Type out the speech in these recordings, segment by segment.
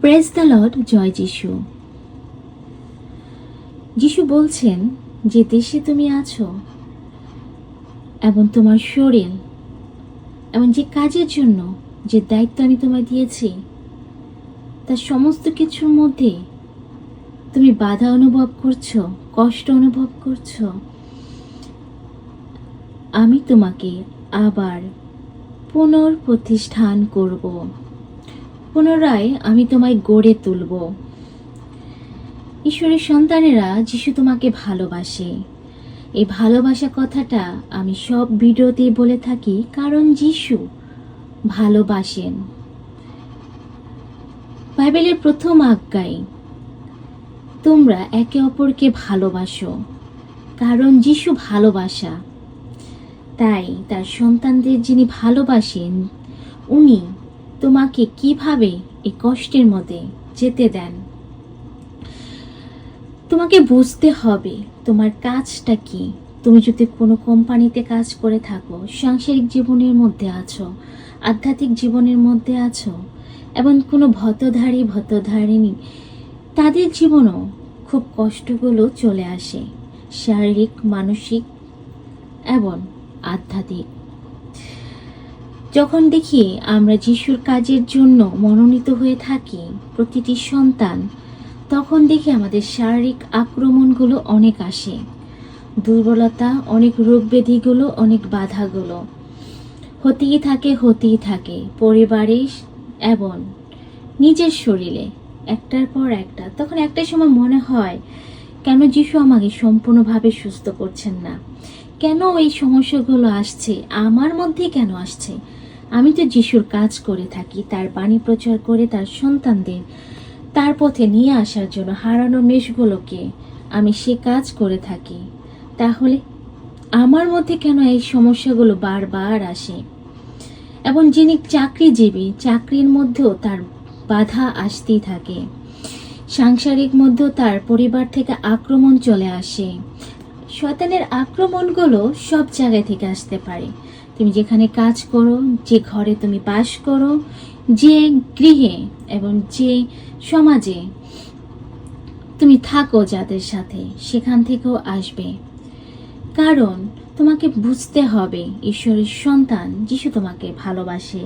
Press the Lord জয় যিশু। যিশু বলছেন, যে দেশে তুমি আছো, এবং তোমার শরীর, এবং যে কাজের জন্য, যে দায়িত্ব আমি তোমায় দিয়েছি, তার সমস্ত কিছুর মধ্যে তুমি বাধা অনুভব করছ, কষ্ট অনুভব করছ। আমি তোমাকে আবার পুনর্প্রতিষ্ঠান করব। পুনরায় আমি তোমায় গড়ে তুলব। ঈশ্বরের সন্তানেরা যিশু তোমাকে ভালোবাসে। এই ভালোবাসা কথাটা আমি সব ভিডিওতে বলে থাকি, কারণ যিশু ভালোবাসেন। বাইবেলের প্রথম আজ্ঞায়, তোমরা একে অপরকে ভালোবাসো, কারণ যিশু ভালোবাসা। তাই তার সন্তানদের যিনি ভালোবাসেন, উনি তোমাকে কীভাবে এই কষ্টের মধ্যে যেতে দেন? তোমাকে বুঝতে হবে তোমার কাজটা কি। তুমি যদি কোনো কোম্পানিতে কাজ করে থাকো, সাংসারিক জীবনের মধ্যে আছো, আধ্যাত্মিক জীবনের মধ্যে আছো, এবং কোনো ভতধারী, ভতধারিণী, তাদের জীবনও খুব কষ্টগুলো চলে আসে। শারীরিক, মানসিক এবং আধ্যাত্মিক। যখন দেখি আমরা যিশুর কাজের জন্য মনোনীত হয়ে থাকি প্রতিটি সন্তান, তখন দেখি আমাদের শারীরিক আক্রমণগুলো অনেক আসে। দুর্বলতা, অনেক রোগ ব্যাধিগুলো অনেক বাধাগুলো। হতেই থাকে হতেই থাকে, পরিবারে এবং নিজের শরীরে, একটার পর একটা। তখন একটা সময় মনে হয়, কেন যিশু আমাকে সম্পূর্ণভাবে সুস্থ করছেন না? কেন এই সমস্যাগুলো আসছে? আমার মধ্যে কেন আসছে? আমি তো যিশুর কাজ করে থাকি, তার বাণী প্রচার করে তার সন্তানদের, তার পথে নিয়ে আসার জন্য হারানো মেষগুলোকে আমি সে কাজ করে থাকি। তাহলে আমার মধ্যে কেন এই সমস্যাগুলো বারবার আসে? এবং যিনি চাকরিজীবী, চাকরির মধ্যেও তার বাধা আসতেই থাকে। সাংসারিক মধ্যেও তার পরিবার থেকে আক্রমণ চলে আসে। শয়তানের আক্রমণগুলো সব জায়গা থেকে আসতে পারে। তুমি যেখানে কাজ করো, যে ঘরে তুমি বাস করো, যে গৃহে এবং যে সমাজে তুমি থাকো যাদের সাথে, সেখান থেকেও আসবে। কারণ তোমাকে বুঝতে হবে ঈশ্বরের সন্তান যিশু তোমাকে ভালোবাসে।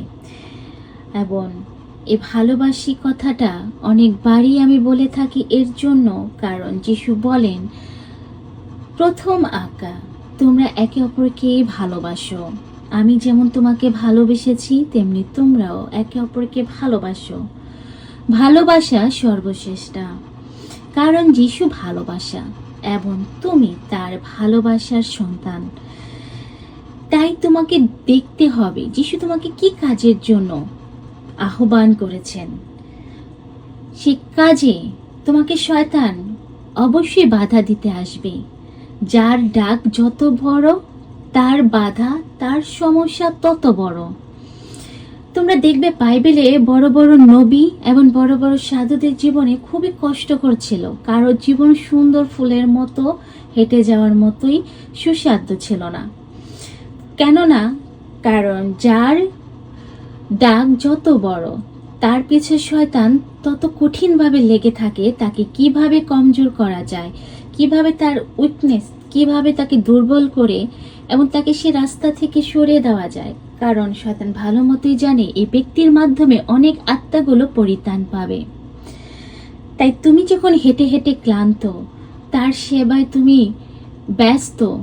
এবং এই ভালোবাসি কথাটা অনেকবারই আমি বলে থাকি এর জন্য, কারণ যিশু বলেন, প্রথম আঁকা তোমরা একে অপরকে ভালোবাসো। আমি যেমন তোমাকে ভালোবেসেছি, তেমনি তোমরাও একে অপরকে ভালোবাসো। ভালোবাসা সর্বশ্রেষ্ঠা। কারণ যিশু ভালোবাসা, এবং তুমি তার ভালোবাসার সন্তান। তাই তোমাকে দেখতে হবে, যিশু তোমাকে কি কাজের জন্য আহ্বান করেছেন। সে কাজে তোমাকে শয়তান অবশ্যই বাধা দিতে আসবে। যার ডাক যত বড় তার বাধা, তার সমস্যা তত বড়। তোমরা দেখবে বাইবেলে বড় বড় নবী এবং বড় বড় সাধুদের জীবনে খুবই কষ্টকর ছিল। কারও জীবন সুন্দর ফুলের মতো, হেঁটে যাওয়ার মতোই সুস্বাদ্য ছিল না। কেননা, কারণ যার ডাক যত বড়, তার পিছে শয়তান তত কঠিনভাবে লেগে থাকে, তাকে কীভাবে কমজোর করা যায়, কীভাবে তার উইকনেস কীভাবে তাকে দুর্বল করে এবং তাকে সে রাস্তা থেকে সরে দেওয়া যায়। কারণ শয়তান ভালো মতোই জানে এই ব্যক্তির মাধ্যমে অনেক আত্মাগুলো পরিত্রাণ পাবে। তাই তুমি যখন হেঁটে হেঁটে ক্লান্ত, তার সেবায় তুমি ব্যস্ত,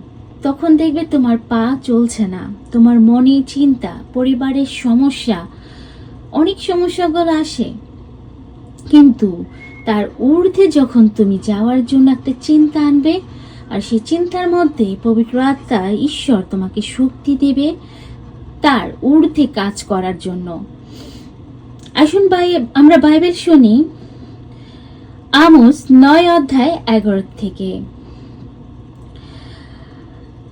তখন দেখবে তোমার পা চলছে না। তোমার মনে চিন্তা, পরিবারের সমস্যা, অনেক সমস্যাগুলো আসে। কিন্তু তার ঊর্ধ্বে যখন তুমি যাওয়ার জন্য একটা চিন্তা আনবে আর সেই চিন্তার মধ্যে পবিত্র আত্মা ঈশ্বর তোমাকে শক্তি দেবে তার ঊর্ধ্বে কাজ করার জন্য। আসুন আমরা বাইবেল শুনি আমোস নয় অধ্যায় এগারো থেকে।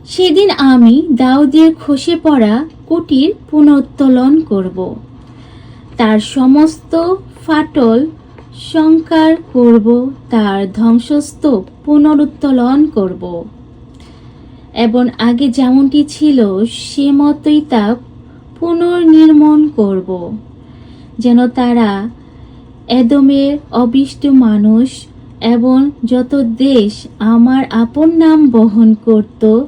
সেদিন আমি দাউদের খসে পড়া কুটির পুনরুত্তোলন করব। তার সমস্ত ফাটল সংকার করব, তার ধ্বংসস্তূপ পুনরুত্তোলন করব। এবং আগে যেমনটি ছিল, সে মতোই তা পুনর্নির্মাণ করব। যেন তারা এদমের অবিষ্ট মানুষ এবং যত দেশ আমার আপন নাম বহন করত,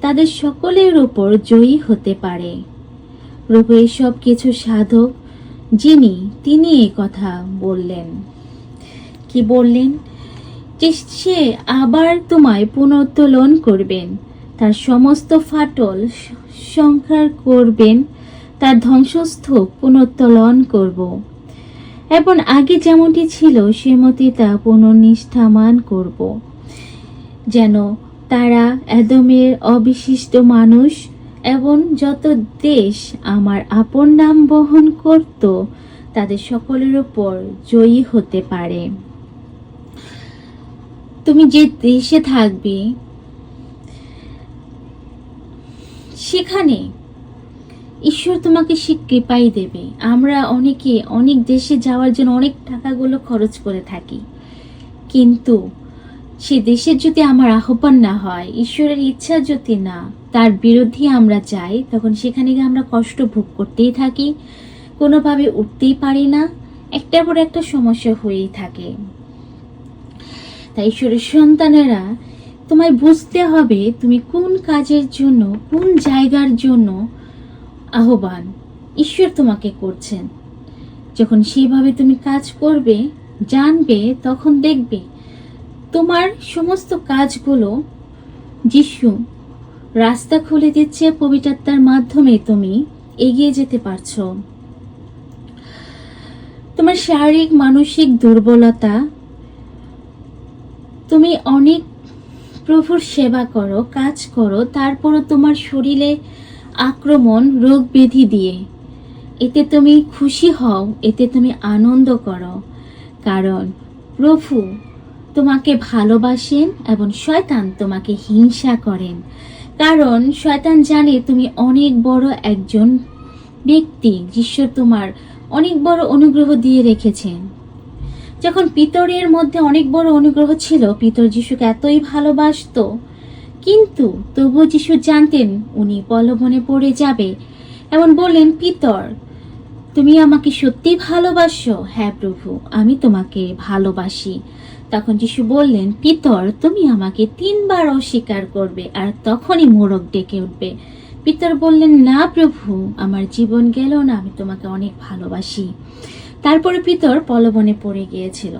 তাদের সকলের উপর জয়ী হতে পারে। প্রভু এসব কিছু সাধক যিনি, তিনি এ কথা বললেন। কি বললেন? যে সে আবার তোমায় পুনরুত্তোলন করবেন, তার সমস্ত ফাটল স- সংহার করবেন, তার ধ্বংসস্তূপ পুনরুত্তোলন করব। এবং আগে যেমনটি ছিল, সেমতি তা পুনর্নিষ্ঠামান করব। যেন তারা এদমের অবিশিষ্ট মানুষ এবং যত দেশ আমার আপন নাম বহন করত, তাদের সকলের উপর জয়ী হতে পারে। তুমি যে দেশে থাকবে, সেখানে ঈশ্বর তোমাকে সে কৃপাই দেবে। আমরা অনেকে অনেক দেশে যাওয়ার জন্য অনেক টাকাগুলো খরচ করে থাকি। কিন্তু সে দেশের যদি আমার আহ্বান না হয়, ঈশ্বরের ইচ্ছা যদি না তার বিরুদ্ধে আমরা যাই তখন সেখানে গিয়ে আমরা কষ্ট ভোগ করতেই থাকি। কোনোভাবে উঠতেই পারি না। একটার পর একটা সমস্যা হয়েই থাকে। তাই ঈশ্বরের সন্তানেরা, তোমায় বুঝতে হবে তুমি কোন কাজের জন্য, কোন জায়গার জন্য আহ্বান ঈশ্বর তোমাকে করছেন। যখন সেইভাবে তুমি কাজ করবে, জানবে, তখন দেখবে তোমার সমস্ত কাজগুলো যিশু রাস্তা খুলে দিচ্ছে পবিত্রাত্মার মাধ্যমে তুমি। এগিয়ে যেতে পারছ। তোমার শারীরিক, মানসিক দুর্বলতা, তুমি অনেক প্রভুর সেবা করো, কাজ করো, তারপরও তোমার শরীরে আক্রমণ, রোগ ব্যাধি দিয়ে। এতে তুমি খুশি হও, এতে তুমি আনন্দ করো। কারণ প্রভু তোমাকে ভালোবাসেন এবং শয়তান তোমাকে হিংসা করেন। কারণ শয়তান জানে তুমি অনেক বড় একজন ব্যক্তি ঈশ্বর তোমার অনেক বড় অনুগ্রহ দিয়ে রেখেছেন। যখন পিতরের মধ্যে অনেক বড় অনুগ্রহ ছিল, পিতর যিশুকে এতই ভালোবাসতো, কিন্তু তবুও যিশু জানতেন উনি পলবনে পড়ে যাবে এমন বললেন, পিতর, তুমি আমাকে সত্যি ভালোবাসো। হ্যাঁ প্রভু, আমি তোমাকে ভালোবাসি। তখন যিশু বললেন, পিতর, তুমি আমাকে তিনবার অস্বীকার করবে আর তখনই মোরগ ডেকে উঠবে। পিতর বললেন, না প্রভু, আমার জীবন গেল না, আমি তোমাকে অনেক ভালোবাসি। তারপরে পিতর পলবনে পড়ে গিয়েছিল।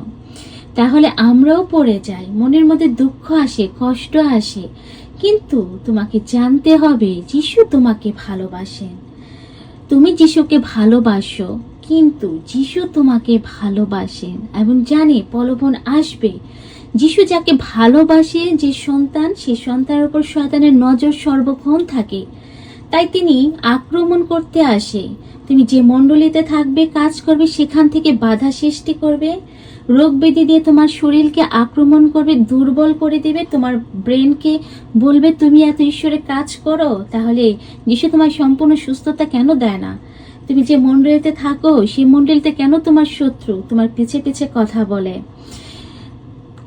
তাহলে আমরাও পড়ে যাই, মনের মধ্যে দুঃখ আসে, কষ্ট আসে, কিন্তু তোমাকে জানতে হবে, যিশু তোমাকে ভালোবাসেন। তুমি যিশুকে ভালোবাসো কিন্তু যিশু তোমাকে ভালোবাসেন এবং জানে পলবন আসবে। যিশু যাকে ভালোবাসে, যে সন্তান, সে সন্তানের উপর শয়তানের নজর সর্বক্ষণ থাকে। তাই তিনি আক্রমণ করতে আসে। তুমি যে মণ্ডলীতে থাকবে, কাজ করবে, সেখান থেকে বাধা সৃষ্টি করবে। রোগ ব্যাধি দিয়ে তোমার শরীরকে আক্রমণ করবে, দুর্বল করে দেবে। তোমার ব্রেনকে বলবে, তুমি এত ঈশ্বরের কাজ করো, তাহলে যিশু তোমার সম্পূর্ণ সুস্থতা কেন দেয় না? তুমি যে মণ্ডলীতে থাকো, সেই মণ্ডলীতে কেন তোমার শত্রু? তোমার পিছে পিছে কথা বলে।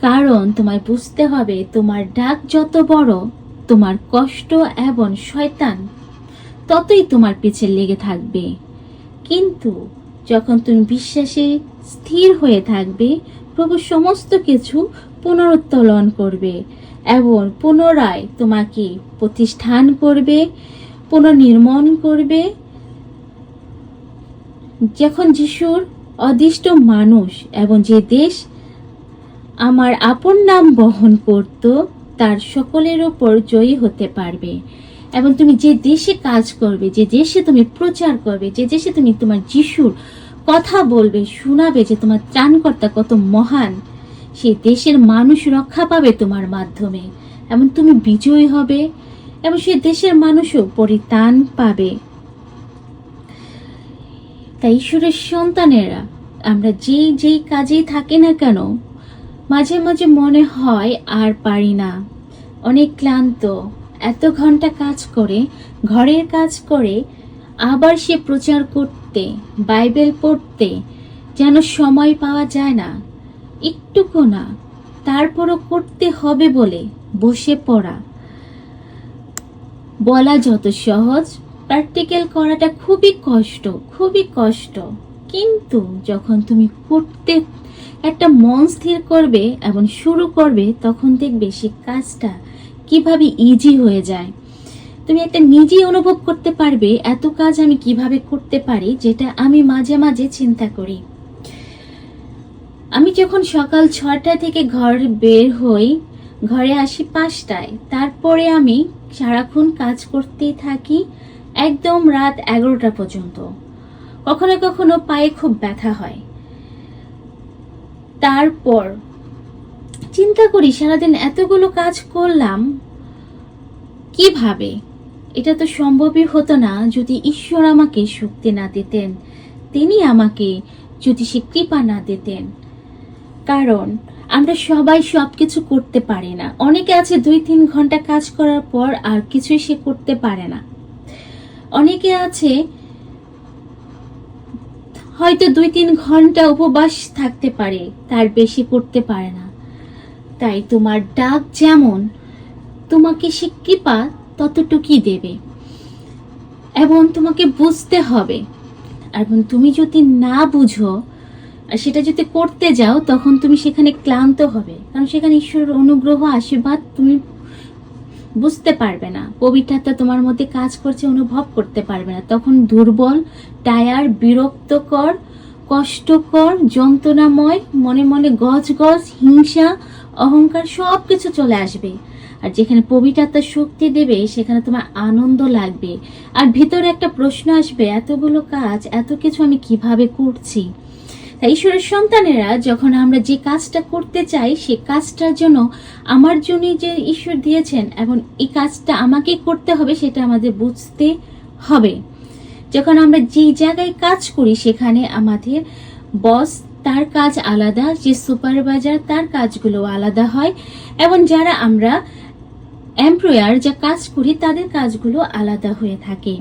কারণ তোমায় বুঝতে হবে, তোমার ডাক যত বড়, তোমার কষ্ট এবং শয়তান ততই তোমার পিছে লেগে থাকবে। কিন্তু যখন তুমি বিশ্বাসে স্থির হয়ে থাকবে, প্রভু সমস্ত কিছু পুনরুত্তোলন করবে এবং পুনরায় তোমাকে প্রতিষ্ঠান করবে, পুনর্নির্মাণ করবে যখন যিশুর অদিষ্ট মানুষ এবং যে দেশ আমার আপন নাম বহন করত, তার সকলের ওপর জয়ী হতে পারবে। এবং তুমি যে দেশে কাজ করবে, যে দেশে তুমি প্রচার করবে, যে দেশে তুমি তোমার যিশুর কথা বলবে, শোনাবে যে তোমার ত্রাণকর্তা কত মহান, সেই দেশের মানুষ রক্ষা পাবে তোমার মাধ্যমে। এবং তুমি বিজয়ী হবে, এবং সেই দেশের মানুষও পরিত্রাণ পাবে। তাই ঈশ্বরের সন্তানেরা, আমরা যেই যেই কাজেই থাকি না কেন, মাঝে মাঝে মনে হয় আর পারি না। অনেক ক্লান্ত, এত ঘণ্টা কাজ করে, ঘরের কাজ করে, আবার সে প্রচার করতে, বাইবেল পড়তে, যেন সময় পাওয়া যায় না। একটুকু না, তারপরও করতে হবে বলে বসে পড়া। বলা যত সহজ প্র্যাকটিক্যাল করাটা খুবই কষ্ট খুবই কষ্ট। কিন্তু যখন তুমি করতে একটা মন স্থির করবে, এবং শুরু করবে, তখন দেখবে সে কাজটা কীভাবে ইজি হয়ে যায়। তুমি একটা নিজেই অনুভব করতে পারবে, এত কাজ আমি কীভাবে করতে পারি, যেটা আমি মাঝে মাঝে চিন্তা করি। আমি যখন সকাল ছটা থেকে ঘর বের হই, ঘরে আসি পাঁচটায়, তারপরে আমি সারাক্ষণ কাজ করতেই থাকি একদম রাত এগারোটা পর্যন্ত। কখনো কখনো পায়ে খুব ব্যথা হয়। তারপর চিন্তা করি, সারাদিন এতগুলো কাজ করলাম, কীভাবে? এটা তো সম্ভবই হতো না, যদি ঈশ্বর আমাকে শক্তি না দিতেন, তিনি আমাকে যদি সে কৃপা না দিতেন। কারণ আমরা সবাই সব কিছু করতে পারি না। অনেকে আছে দুই তিন ঘণ্টা কাজ করার পর আর কিছুই সে করতে পারে না। অনেকে আছে, হয়তো দুই তিন ঘণ্টা উপবাস থাকতে পারে, তার বেশি করতে পারে না। তাই তোমার ডাক যেমন, তোমাকে সে কৃপা ততটুকুই দেবে। এবং তোমাকে বুঝতে হবে। এবং তুমি যদি না বুঝো, আর সেটা যদি করতে যাও, তখন তুমি সেখানে ক্লান্ত হবে। কারণ সেখানে ঈশ্বরের অনুগ্রহ, আশীর্বাদ তুমি বুঝতে পারবে না। পবিত্রতা তোমার মধ্যে কাজ করছে, অনুভব করতে পারবে না। তখন দুর্বল, টায়ার, বিরক্তকর, কষ্টকর, যন্ত্রণাময়, মনে মনে গজ গজ হিংসা, অহংকার সব কিছু চলে আসবে। আর যেখানে পবিত্রতার শক্তি দেবে, সেখানে তোমার আনন্দ লাগবে। আর ভিতরে একটা প্রশ্ন আসবে, এতগুলো কাজ, এত কিছু আমি কীভাবে করছি? তাই ঈশ্বরের সন্তানেরা যখন আমরা যে কাজটা করতে চাই, সে কাজটার জন্য আমার জন্যই যে ঈশ্বর দিয়েছেন এবং এই কাজটা আমাকে করতে হবে, সেটা আমাদের বুঝতে হবে। যখন আমরা যে জায়গায় কাজ করি, সেখানে আমাদের বস তার কাজ আলাদা, যে সুপারভাইজার তার কাজগুলো আলাদা হয় এবং যারা আমরা এমপ্লয়ার যা কাজ করি, তাদের কাজগুলো আলাদা হয়ে থাকে।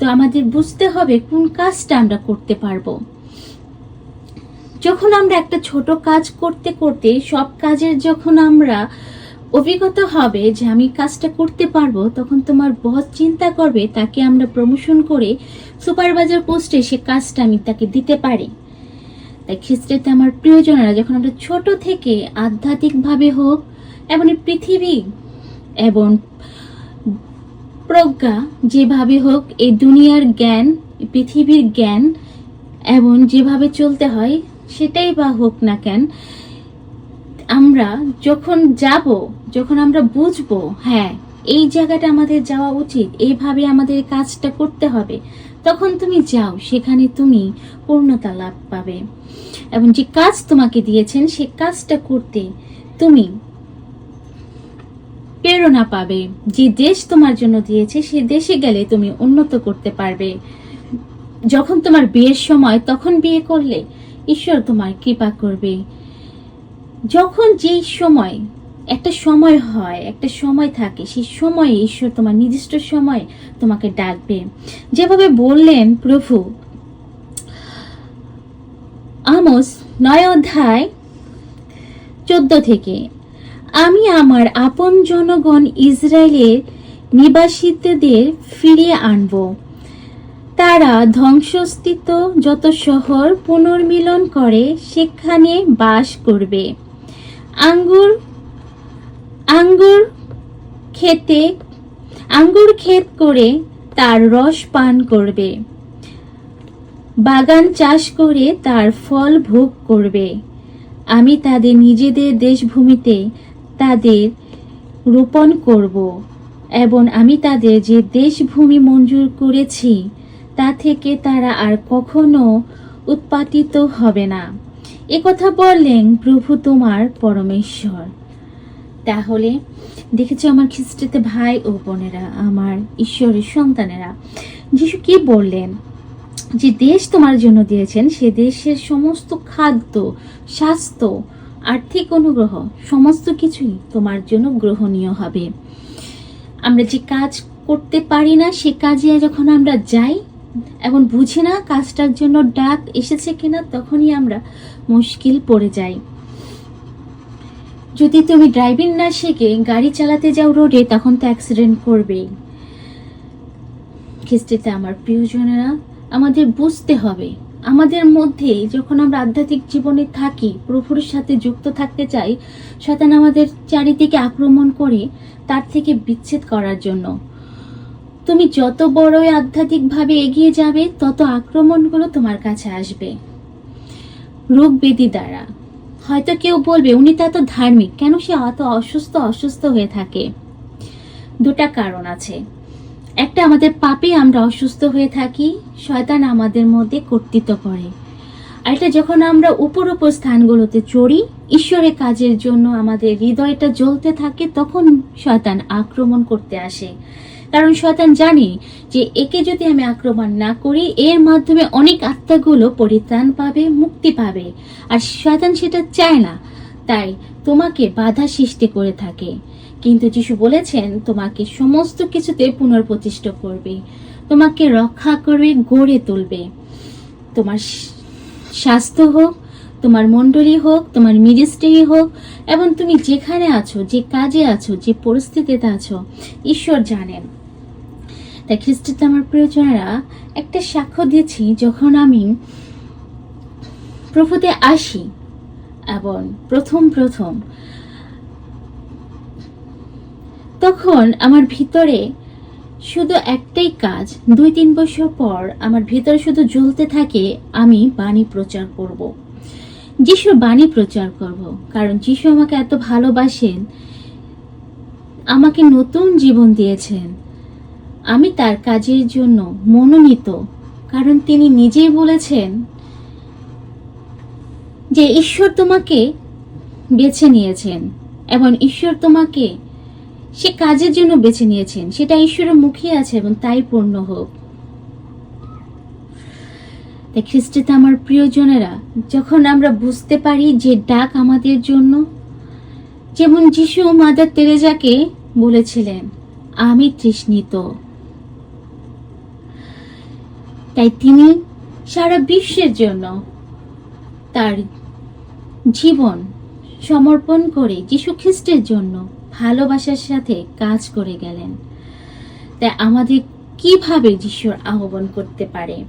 তো আমাদের বুঝতে হবে কোন কাজটা আমরা করতে পারব। যখন আমরা একটা ছোট কাজ করতে করতে, সব কাজের যখন আমরা অভিজ্ঞতা হবে যে আমি কাজটা করতে পারব, তখন তোমার বস চিন্তা করবে তাকে আমরা প্রমোশন করে সুপারভাইজার পোস্টে সে কাজটা আমি তাকে দিতে পারি। তাই খ্রিস্টেতে আমার প্রিয়জনেরা, যখন আমরা ছোট থেকে আধ্যাত্মিকভাবে হোক এবং পৃথিবী এবং প্রজ্ঞা যেভাবে হোক, এই দুনিয়ার জ্ঞান, পৃথিবীর জ্ঞান এবং যেভাবে চলতে হয় সেটাই বা হোক না কেন, আমরা যখন যাব, যখন আমরা বুঝব হ্যাঁ এই জায়গাটা আমাদের যাওয়া উচিত, এইভাবে আমাদের কাজটা করতে হবে, তখন তুমি যাও, সেখানে তুমি পূর্ণতা লাভ পাবে। এবং যে কাজ তোমাকে দিয়েছেন, সে কাজটা করতে তুমি প্রেরণা পাবে। যে দেশ তোমার জন্য দিয়েছে, সে দেশে গেলে তুমি উন্নত করতে পারবে। যখন তোমার বিয়ের সময়, তখন বিয়ে করলে ঈশ্বর তোমার কৃপা করবে। যখন যেই সময়, একটা সময় হয়, একটা সময় থাকে, সেই সময়ে ঈশ্বর তোমার নির্দিষ্ট সময় তোমাকে ডাকবে। যেভাবে বললেন প্রভু, আমস নয় অধ্যায় চোদ্দ থেকে, আমি আমার আপন জনগণ ইসরায়েলের নিবাসিতদের ফিরিয়ে আনব। তারা ধ্বংসস্থিত যত শহর পুনর্মিলন করে, সেখানে বাস করবে। আঙ্গুর আঙ্গুর খেতে, আঙ্গুর ক্ষেত করে তার রস পান করবে। বাগান চাষ করে তার ফল ভোগ করবে। আমি তাদের নিজেদের দেশভূমিতে তাদের রোপণ করব এবং আমি তাদের যে দেশভূমি মঞ্জুর করেছি তা থেকে তারা আর কখনো উৎপাদিত হবে না। কথা বললেন প্রভু তোমার পরমেশ্বর। তাহলে দেখেছি আমার খ্রিস্টিতে ভাই ও বোনেরা, আমার ঈশ্বরের সন্তানেরা। যিশু কি বললেন? যে দেশ তোমার জন্য দিয়েছেন, সে দেশের সমস্ত খাদ্য, স্বাস্থ্য, আর্থিক অনুগ্রহ, সমস্ত কিছুই তোমার জন্য গ্রহণীয় হবে। আমরা যে কাজ করতে পারি না, সে কাজে যখন আমরা যাই এবং বুঝি না কাজটার জন্য ডাক এসেছে কিনা, তখনই আমরা মুশকিল পড়ে যাই। যদি তুমি ড্রাইভিং না শিখে, গাড়ি চালাতে যাও রোডে তখন তো অ্যাক্সিডেন্ট করবেই। খ্রিস্টিতে আমার প্রিয়জনেরা, আমাদের বুঝতে হবে। আমাদের মধ্যে যখন আমরা আধ্যাত্মিক জীবনে থাকি, প্রভুর সাথে যুক্ত থাকতে চাই, শয়তান আমাদের চারিদিকে আক্রমণ করে, তার থেকে বিচ্ছেদ করার জন্য। তুমি যত বড়ই আধ্যাত্মিকভাবে এগিয়ে যাবে, তত আক্রমণগুলো তোমার কাছে আসবে। রোগ ব্যাধি দ্বারা। হয়তো কেউ বলবে, উনি তো এত ধার্মিক, কেন সে অত অসুস্থ অসুস্থ হয়ে থাকে? দুটা কারণ আছে। একটা, আমাদের পাপে আমরা অসুস্থ হয়ে থাকি, শয়তান আমাদের মধ্যে কর্তৃত্ব করে। আর এটা যখন আমরা উপর উপর স্থানগুলোতে চড়ি, ঈশ্বরের কাজের জন্য আমাদের হৃদয়টা জ্বলতে থাকে, তখন শয়তান আক্রমণ করতে আসে। কারণ শয়তান জানে যে একে যদি আমি আক্রমণ না করি, এর মাধ্যমে অনেক আত্মাগুলো পরিত্রাণ পাবে, মুক্তি পাবে। আর শয়তান সেটা চায় না, তাই তোমাকে বাধা সৃষ্টি করে থাকে। কিন্তু যিশু বলেছেন, তোমাকে সমস্ত কিছুতে পুনর্প্রতিষ্ঠা করবে, তোমাকে রক্ষা করবে, গড়ে তুলবে। তোমার স্বাস্থ্য হোক, তোমার মণ্ডলী হোক, তোমার মিনিস্ট্রি হোক, এবং তুমি যেখানে আছো, যে কাজে আছো, যে পরিস্থিতিতে আছো, ঈশ্বর জানেন। তাই খ্রিস্টিতে আমার প্রিয়জনেরা একটা সাক্ষ্য দিয়েছি যখন আমি প্রভুতে আসি এবং প্রথম প্রথম তখন আমার ভিতরে শুধু একটাই কাজ, দুই তিন বছর পর আমার ভিতরে শুধু জ্বলতে থাকে, আমি বাণী প্রচার করব। যিশুর বাণী প্রচার করব। কারণ যিশু আমাকে এত ভালোবাসেন, আমাকে নতুন জীবন দিয়েছেন আমি তার কাজের জন্য মনোনীত, কারণ তিনি নিজেই বলেছেন যে ঈশ্বর তোমাকে বেছে নিয়েছেন এবং ঈশ্বর তোমাকে সে কাজের জন্য বেছে নিয়েছেন। সেটা ঈশ্বরের মুখে আছে এবং তাই পূর্ণ হোক। তাই খ্রিস্টিতে আমার প্রিয়জনেরা, যখন আমরা বুঝতে পারি যে ডাক আমাদের জন্য, যেমন যিশু মাদার তেরেজাকে বলেছিলেন, আমি তৃষ্ণিত। তাই তিনি সারা বিশ্বের জন্য তার জীবন সমর্পণ করে যীশু খ্রিস্টের জন্য ভালোবাসার সাথে কাজ করে গেলেন। তাই আমাদের কীভাবে যিশুর আহ্বান করতে পারে?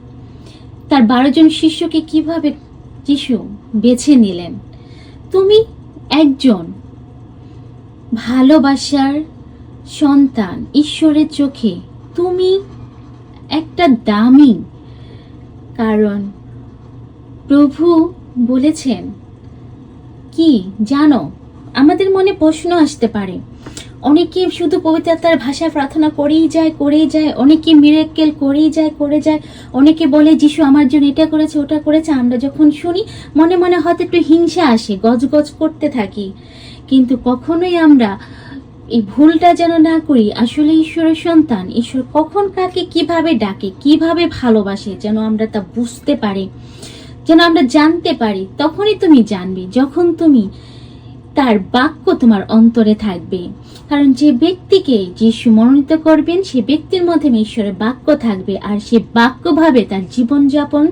তার বারো জন শিষ্যকে কীভাবে যিশু বেছে নিলেন? তুমি একজন ভালোবাসার সন্তান, ঈশ্বরের চোখে তুমি একটা দামি কারণ প্রভু বলেছেন, কি জানো, আমাদের মনে প্রশ্ন আসতে পারে। অনেকে শুধু পবিত্রতার ভাষায় প্রার্থনা করেই যায় করেই যায়, অনেকে মিরেক্কেল করেই যায়, করে যায়। অনেকে বলে, যিশু আমার জন্য এটা করেছে, ওটা করেছে। আমরা যখন শুনি, মনে মনে হয়তো একটু হিংসা আসে, গজগজ করতে থাকি। কিন্তু কখনোই আমরা এই ভুলটা যেন না করি, আসলে ঈশ্বরের সন্তান। ঈশ্বর কখন কাকে কীভাবে ডাকে, কীভাবে ভালোবাসে যেন আমরা তা বুঝতে পারি, যেন আমরা জানতে পারি, তখনই তুমি জানবে, যখন তুমি তার বাক্য তোমার অন্তরে থাকবে। কারণ যে ব্যক্তিকে যিশু মনোনীত করবেন, সে ব্যক্তির মধ্যে ঈশ্বরের বাক্য থাকবে, আর সে বাক্যভাবে তার জীবনযাপন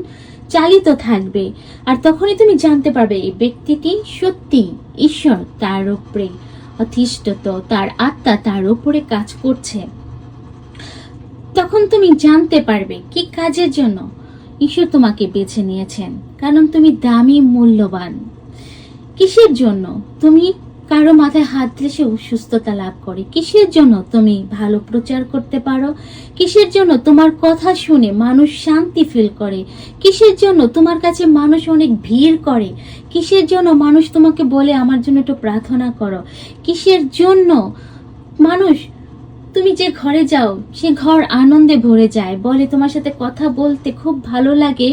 চালিত থাকবে। আর তখনই তুমি জানতে পারবে, এই ব্যক্তিটি সত্যি ঈশ্বর, তার উপরে। অধিষ্ঠিত, তার আত্মা তার উপরে কাজ করছে। তখন তুমি জানতে পারবে কি কাজের জন্য ঈশ্বর তোমাকে বেছে নিয়েছেন, কারণ তুমি দামি, মূল্যবান। কিসের জন্য? তুমি কারও মাথায় হাত দিলে সে সুস্থতা লাভ করে। কিসের জন্য তুমি ভালো প্রচার করতে পারো? কিসের জন্য তোমার কথা শুনে মানুষ শান্তি ফিল করে? কিসের জন্য তোমার কাছে মানুষ অনেক ভিড় করে? কিসের জন্য মানুষ তোমাকে বলে, আমার জন্য একটু প্রার্থনা করো কিসের জন্য মানুষ, তুমি যে ঘরে যাও, সে ঘর আনন্দে ভরে যায় বলে তোমার সাথে কথা বলতে খুব ভালো লাগে,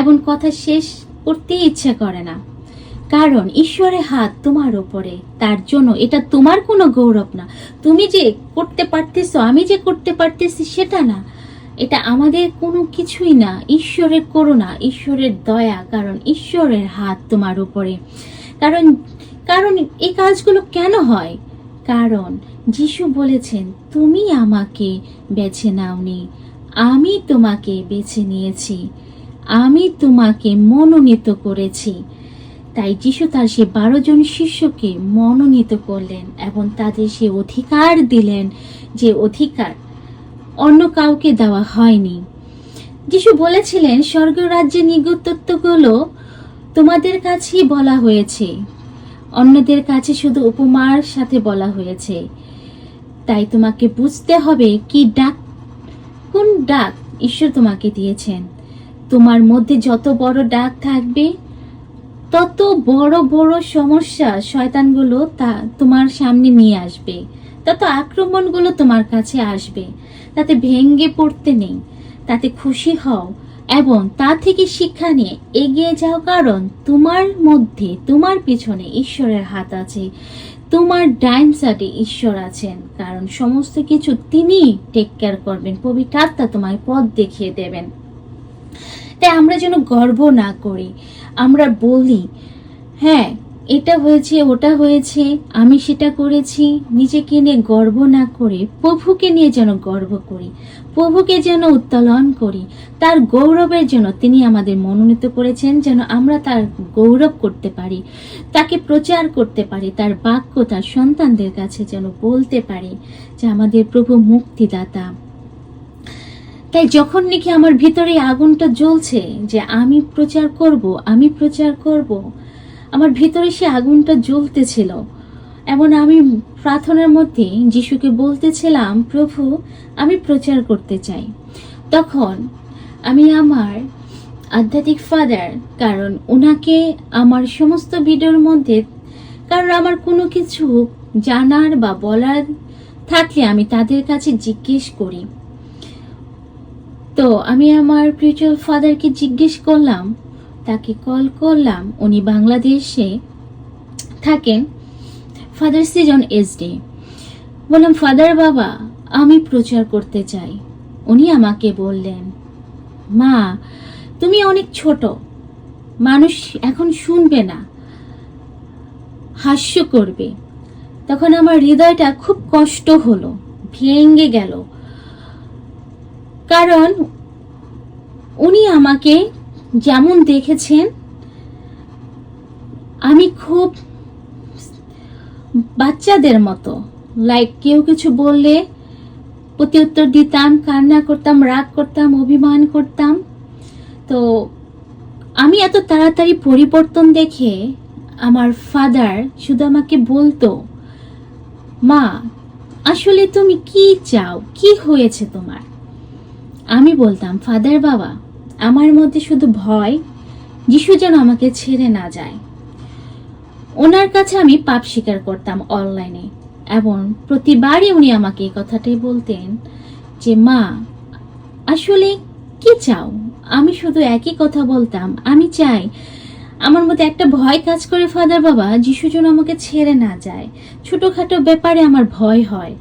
এবং কথা শেষ করতে ইচ্ছে করে না। কারণ ঈশ্বরের হাত তোমার উপরে। তার জন্য এটা তোমার কোনো গৌরব না। তুমি যে করতে পারতেছো, আমি যে করতে পারতেছি সেটা না। এটা আমাদের কোনো কিছুই না। ঈশ্বরের করুণা, ঈশ্বরের দয়া, কারণ ঈশ্বরের হাত তোমার উপরে। কারণ কারণ এই কাজগুলো কেন হয়? কারণ যিশু বলেছেন, তুমি আমাকে বেছে নাওনি। আমি তোমাকে বেছে নিয়েছি। আমি তোমাকে মনোনীত করেছি। তাই যিশু তার সে বারো জন শিষ্যকে মনোনীত করলেন এবং তাদের সে অধিকার দিলেন যে অধিকার অন্য কাউকে দেওয়া হয়নি। যিশু বলেছিলেন স্বর্গ রাজ্যের নিগুত্বগুলো তোমাদের কাছেই বলা হয়েছে, অন্যদের কাছে শুধু উপমার সাথে বলা হয়েছে। তাই তোমাকে বুঝতে হবে কি ডাক, কোন ডাক ঈশ্বর তোমাকে দিয়েছেন। তোমার মধ্যে যত বড় ডাক থাকবে তত বড় বড় সমস্যা শয়তানগুলো তা তোমার সামনে নিয়ে আসবে। তত আক্রমণগুলো তোমার কাছে আসবে। তাতে ভেঙ্গে পড়তে নেই। তাতে খুশি হও এবং তা থেকে শিক্ষা নিয়ে এগিয়ে যাও কারণ তোমার মধ্যে, তোমার পিছনে ঈশ্বরের হাত আছে। তোমার ডাইন সাইডে ঈশ্বর আছেন। কারণ সমস্ত কিছু তিনি টেক কেয়ার করবেন। পবিত্র আত্মা তোমায় পথ দেখিয়ে দেবেন। তাই আমরা যেন গর্ব না করি। আমরা বলি হ্যাঁ এটা হয়েছে, ওটা হয়েছে, আমি সেটা করেছি, নিজেকে নিয়ে গর্ব না করে, প্রভুকে নিয়ে যেন গর্ব করি, প্রভুকে যেন উত্তোলন করি, তার গৌরবের জন্য তিনি আমাদের মনোনীত করেছেন, যেন আমরা তার গৌরব করতে পারি, তাকে প্রচার করতে পারি, তার বাক্য তার সন্তানদের কাছে যেন বলতে পারি যে আমাদের প্রভু মুক্তিদাতা। তাই যখন নাকি আমার ভিতরে আগুনটা জ্বলছে যে আমি প্রচার করব, আমি প্রচার করব, আমার ভিতরে সে আগুনটা জ্বলতেছিল। এমন আমি প্রার্থনার মধ্যে যিশুকে বলতেছিলাম, প্রভু, আমি প্রচার করতে চাই। তখন আমি আমার আধ্যাত্মিক ফাদার, কারণ ওনাকে আমার সমস্ত ভিডিওর মধ্যে, কারণ আমার কোনো কিছু জানার বা বলার থাকলে আমি তাদের কাছে জিজ্ঞেস করি। তো আমি আমার স্পিরিচুয়াল ফাদারকে জিজ্ঞেস করলাম, তাকে কল করলাম, উনি বাংলাদেশে থাকেন। ফাদার সিজন এস ডে বললাম ফাদার বাবা, আমি প্রচার করতে চাই। উনি আমাকে বললেন, মা, তুমি অনেক ছোট, মানুষ এখন শুনবে না, হাস্য করবে। তখন আমার হৃদয়টা খুব কষ্ট হলো, ভেঙে গেল। কারণ উনি আমাকে যেমন দেখেছেন, আমি খুব বাচ্চাদের মতো। লাইক কেউ কিছু বললে প্রতি উত্তর দিতাম, কান্না করতাম, রাগ করতাম, অভিমান করতাম। তো আমি এত তাড়াতাড়ি পরিবর্তন দেখে আমার ফাদার শুধু আমাকে বলতো, মা, আসলে তুমি কি চাও? কি হয়েছে তোমার? আমি বলতাম, ফাদার বাবা, আমার মধ্যে শুধু ভয়, যিশু যেন আমাকে ছেড়ে না যায়। ওনার কাছে আমি পাপ স্বীকার করতাম অনলাইনে, এবং প্রতিবারই উনি আমাকে এই কথাটাই বলতেন যে, মা, আসলে কি চাও? আমি শুধু একই কথা বলতাম। আমি চাই আমার মধ্যে একটা ভয় কাজ করে, ফাদার বাবা, যিশু যেন আমাকে ছেড়ে না যায়। ছোটোখাটো ব্যাপারে আমার ভয় হয়।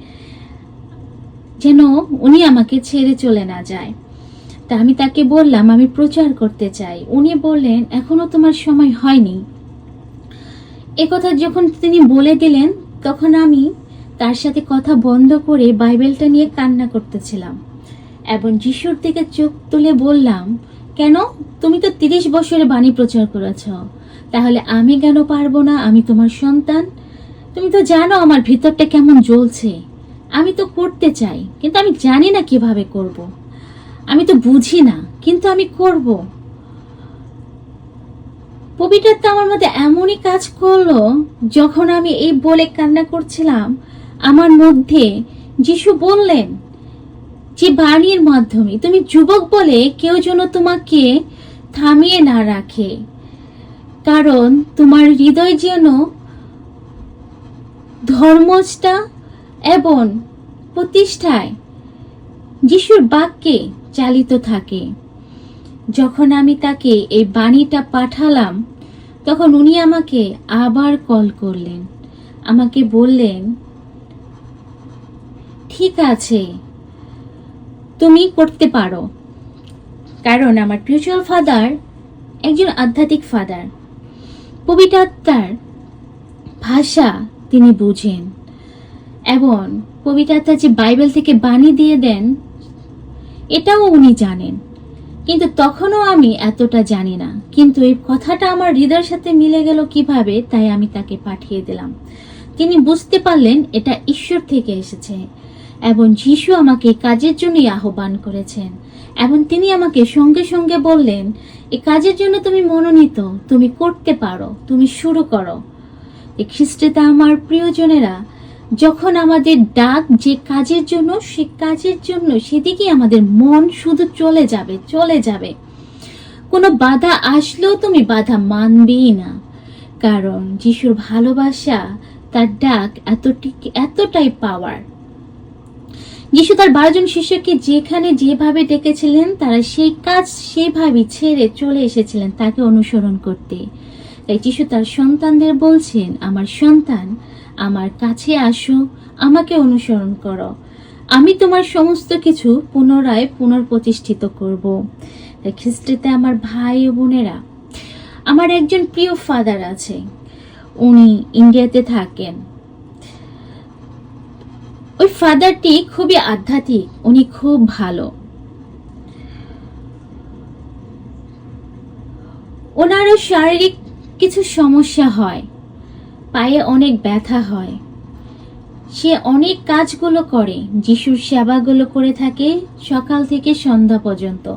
যেন উনি আমাকে ছেড়ে চলে না যায়। তা আমি তাকে বললাম, আমি প্রচার করতে চাই। উনি বললেন, এখনও তোমার সময় হয়নি। এ কথা যখন তিনি বলে দিলেন, তখন আমি তার সাথে কথা বন্ধ করে বাইবেলটা নিয়ে কান্না করতেছিলাম। এবং যিশুর দিকে চোখ তুলে বললাম, কেন? তুমি তো তিরিশ বছরে বাণী প্রচার করেছ। তাহলে আমি কেন পারব না? আমি তোমার সন্তান। তুমি তো জানো আমার ভিতরটা কেমন জ্বলছে। আমি তো করতে চাই, কিন্তু আমি জানি না কীভাবে করব। আমি তো বুঝি না, কিন্তু আমি করব তো আমার মধ্যে এমনই কাজ করল, যখন আমি এই বলে কান্না করছিলাম, আমার মধ্যে যিশু বললেন, যে বাণীর মাধ্যমে, তুমি যুবক বলে কেউ যেন তোমাকে থামিয়ে না রাখে কারণ তোমার হৃদয় যেন ধর্মটা এবং প্রতিষ্ঠায় যিশুর বাক্যে চালিত থাকে। যখন আমি তাকে এই বাণীটা পাঠালাম, তখন উনি আমাকে আবার কল করলেন। আমাকে বললেন, ঠিক আছে, তুমি করতে পারো। কারণ আমার স্পিরিচুয়াল ফাদার একজন আধ্যাত্মিক ফাদার পবিত্র ভাষা তিনি বুঝেন। এবং আত্মা যে বাইবেল থেকে বাণী দিয়ে দেন, এটাও উনি জানেন। কিন্তু তখনও আমি এতটা জানি না। কিন্তু এই কথাটা আমার হৃদয়ের সাথে মিলে গেল কীভাবে, তাই আমি তাকে পাঠিয়ে দিলাম। তিনি বুঝতে পারলেন এটা ঈশ্বর থেকে এসেছে এবং যিশু আমাকে কাজের জন্যই আহ্বান করেছেন এবং তিনি আমাকে সঙ্গে সঙ্গে বললেন, এ কাজের জন্য তুমি মনোনীত, তুমি করতে পারো, তুমি শুরু করো। এই খ্রিস্টেতে আমার প্রিয়জনেরা যখন আমাদের ডাক যে কাজের জন্য, সে কাজের জন্য সেদিকে আমাদের মন শুধু চলে যাবে চলে যাবে। কোনো বাধা আসলেও তুমি বাধা মানবেই না। কারণ যিশুর ভালোবাসা, তার ডাক এতটি, এতটাই পাওয়ার যিশু তার বারোজন শিষ্যকে যেখানে যেভাবে ডেকেছিলেন, তারা সেই কাজ সেভাবে ছেড়ে চলে এসেছিলেন তাকে অনুসরণ করতে। তাই যিশু তার সন্তানদের বলছেন, আমার সন্তান আমার কাছে আসো, আমাকে অনুসরণ করো। আমি তোমার সমস্ত কিছু পুনরায় পুনর্প্রতিষ্ঠিত করব। খ্রিস্টিতে আমার ভাই ও বোনেরা, আমার একজন প্রিয় ফাদার আছে। উনি ইন্ডিয়াতে থাকেন। ওই ফাদারটি খুবই আধ্যাত্মিক, উনি খুব ভালো। ওনারও শারীরিক কিছু সমস্যা হয়। পায়ে অনেক ব্যথা হয়। সে অনেক কাজগুলো করে, যিশুর সেবাগুলো করে থাকে সকাল থেকে সন্ধ্যা পর্যন্ত।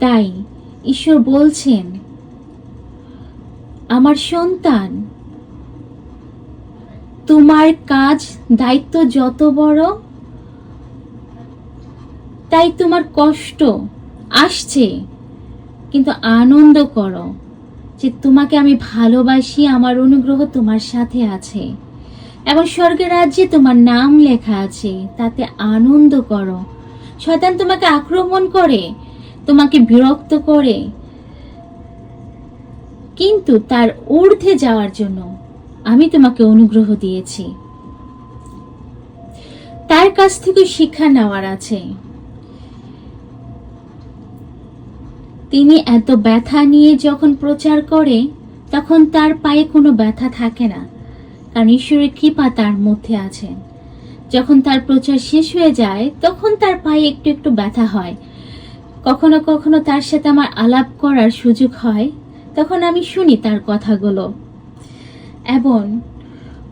তাই ঈশ্বর বলছেন, আমার সন্তান, তোমার কাজ দায়িত্ব যত বড়, তাই তোমার কষ্ট আসছে, কিন্তু আনন্দ করো। যে তোমাকে আমি ভালোবাসি, আমার অনুগ্রহ তোমার সাথে আছে। এবং স্বর্গের রাজ্যে তোমার নাম লেখা আছে, তাতে আনন্দ করো। শয়তান তোমাকে আক্রমণ করে, তোমাকে বিরক্ত করে। কিন্তু তার ঊর্ধ্বে যাওয়ার জন্য আমি তোমাকে অনুগ্রহ দিয়েছি। তার কাছ থেকে শিক্ষা নেওয়ার আছে। তিনি এত ব্যথা নিয়ে যখন প্রচার করে, তখন তার পায়ে কোনো ব্যথা থাকে না, কারণ ঈশ্বরের কৃপা তার মধ্যে আছেন যখন তার প্রচার শেষ হয়ে যায়, তখন তার পায়ে একটু একটু ব্যথা হয়। কখনো কখনো তার সাথে আমার আলাপ করার সুযোগ হয়, তখন আমি শুনি তার কথাগুলো। এবং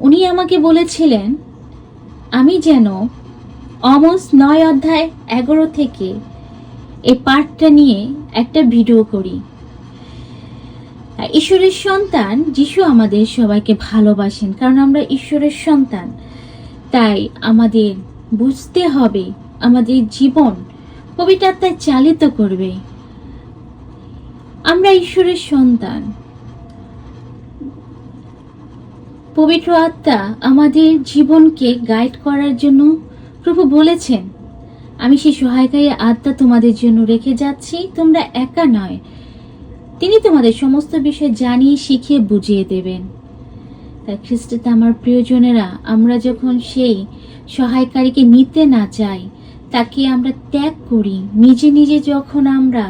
উনি আমাকে বলেছিলেন, আমি যেন অমস নয় অধ্যায় এগারো থেকে এই পাঠটা নিয়ে একটা ভিডিও করি। ঈশ্বরের সন্তান, যিশু আমাদের সবাইকে ভালোবাসেন, কারণ আমরা ঈশ্বরের সন্তান। তাই আমাদের বুঝতে হবে, আমাদের জীবন পবিত্র আত্মায় চালিত করবে। আমরা ঈশ্বরের সন্তান। পবিত্র আত্মা আমাদের জীবনকে গাইড করার জন্য প্রভু বলেছেন আমি সেই সহায়কারী আত্মা তোমাদের জন্য রেখে যাচ্ছি, তোমরা একা নয়। তিনি তোমাদের সমস্ত বিষয় জানিয়ে, শিখিয়ে, বুঝিয়ে দেবেন। তাই খ্রিস্টতে আমার প্রিয়জনেরা, আমরা যখন সেই সহায়কারীকে নিতে না চাই, তাকে আমরা ত্যাগ করি। নিজে নিজে যখন আমরা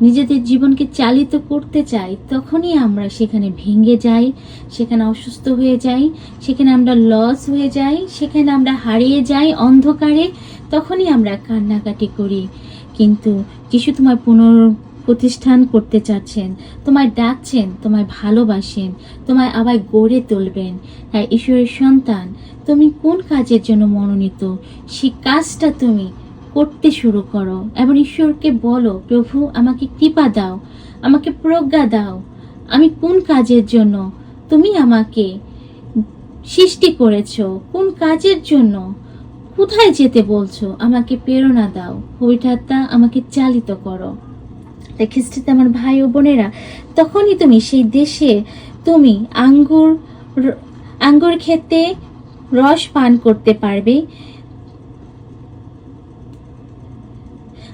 নিজেদের জীবনকে চালিত করতে চাই, তখনই আমরা সেখানে ভেঙে যাই, সেখানে অসুস্থ হয়ে যাই, সেখানে আমরা লস হয়ে যাই, সেখানে আমরা হারিয়ে যাই অন্ধকারে তখনই আমরা কান্নাকাটি করি। কিন্তু যিশু তোমার পুনর প্রতিষ্ঠান করতে চাচ্ছেন, তোমায় ডাকছেন, তোমায় ভালোবাসেন, তোমায় আবার গড়ে তুলবেন। তাই ঈশ্বরের সন্তান, তুমি কোন কাজের জন্য মনোনীত? সেই কাজটা তুমি করতে শুরু করো। এবং ঈশ্বরকে বলো, প্রভু, আমাকে কৃপা দাও, আমাকে প্রজ্ঞা দাও। আমি কোন কাজের জন্য তুমি আমাকে সৃষ্টি করেছ? কোন কাজের জন্য কোথায় যেতে বলছো? আমাকে প্রেরণা দাও। হরিঠাত্তা আমাকে চালিত করো। তাই খ্রিস্টিতে আমার ভাই ও বোনেরা, তখনই তুমি সেই দেশে তুমি আঙ্গুর আঙ্গুর খেতে রস পান করতে পারবে।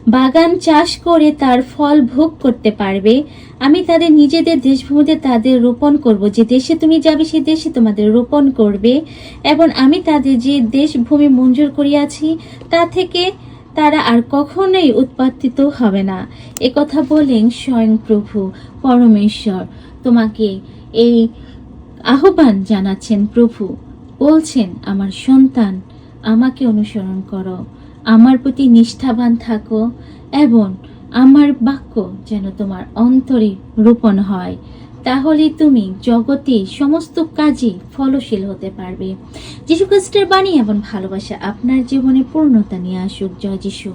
বাগান চাষ করে তার ফল ভোগ করতে পারবে। আমি তাদের নিজেদের দেশভূমিতে তাদের রোপণ করব। যে দেশে তুমি যাবে, সে দেশে তোমাদের রোপণ করবে। এবং আমি তাদের যে দেশভূমি মঞ্জুর করিয়াছি, তা থেকে তারা আর কখনোই উৎপাদিত হবে না। কথা বলেন স্বয়ং প্রভু পরমেশ্বর। তোমাকে এই আহ্বান জানাচ্ছেন প্রভু। বলছেন, আমার সন্তান, আমাকে অনুসরণ করো। আমার প্রতি নিষ্ঠাবান থাকো এবং আমার বাক্য যেন তোমার অন্তরে রোপণ হয়। তাহলে তুমি জগতে সমস্ত কাজে ফলশীল হতে পারবে। যীশু খ্রিস্টের বাণী এবং ভালোবাসা আপনার জীবনে পূর্ণতা নিয়ে আসুক। জয় যিশু।